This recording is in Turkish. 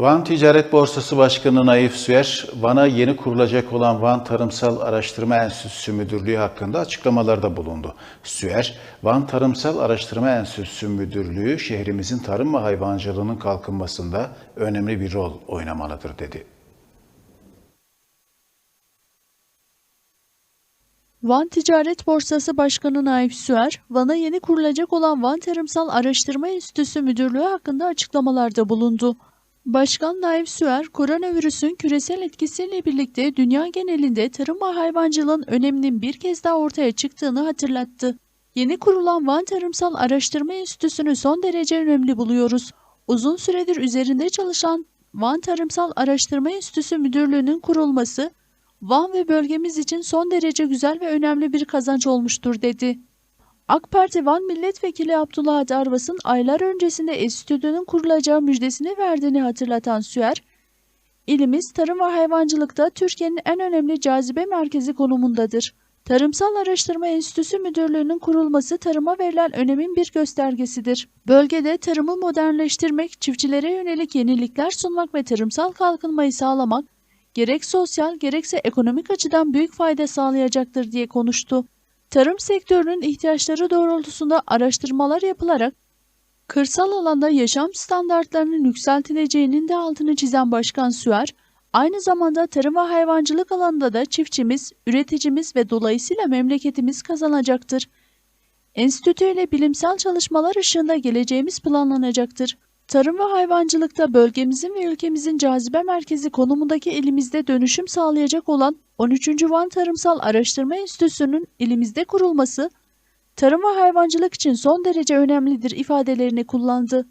Van Ticaret Borsası Başkanı Naif Süer, Van'a yeni kurulacak olan Van Tarımsal Araştırma Enstitüsü Müdürlüğü hakkında açıklamalarda bulundu. Süer, Van Tarımsal Araştırma Enstitüsü Müdürlüğü şehrimizin tarım ve hayvancılığının kalkınmasında önemli bir rol oynamalıdır dedi. Van Ticaret Borsası Başkanı Naif Süer, Van'a yeni kurulacak olan Van Tarımsal Araştırma Enstitüsü Müdürlüğü hakkında açıklamalarda bulundu. Başkan Naif Süer, koronavirüsün küresel etkisiyle birlikte dünya genelinde tarım ve hayvancılığın öneminin bir kez daha ortaya çıktığını hatırlattı. Yeni kurulan Van Tarımsal Araştırma Enstitüsü'nü son derece önemli buluyoruz. Uzun süredir üzerinde çalışan Van Tarımsal Araştırma Enstitüsü Müdürlüğü'nün kurulması, Van ve bölgemiz için son derece güzel ve önemli bir kazanç olmuştur dedi. AK Parti Van Milletvekili Abdullah Hadi Arvas'ın aylar öncesinde enstitünün kurulacağı müjdesini verdiğini hatırlatan Süer, ilimiz tarım ve hayvancılıkta Türkiye'nin en önemli cazibe merkezi konumundadır. Tarımsal Araştırma Enstitüsü Müdürlüğü'nün kurulması tarıma verilen önemin bir göstergesidir. Bölgede tarımı modernleştirmek, çiftçilere yönelik yenilikler sunmak ve tarımsal kalkınmayı sağlamak, gerek sosyal gerekse ekonomik açıdan büyük fayda sağlayacaktır diye konuştu. Tarım sektörünün ihtiyaçları doğrultusunda araştırmalar yapılarak kırsal alanda yaşam standartlarının yükseltileceğinin de altını çizen Başkan Süer, aynı zamanda tarım ve hayvancılık alanında da çiftçimiz, üreticimiz ve dolayısıyla memleketimiz kazanacaktır. Enstitü ile bilimsel çalışmalar ışığında geleceğimiz planlanacaktır. Tarım ve hayvancılıkta bölgemizin ve ülkemizin cazibe merkezi konumundaki elimizde dönüşüm sağlayacak olan 13. Van Tarımsal Araştırma Enstitüsü'nün ilimizde kurulması, tarım ve hayvancılık için son derece önemlidir ifadelerini kullandı.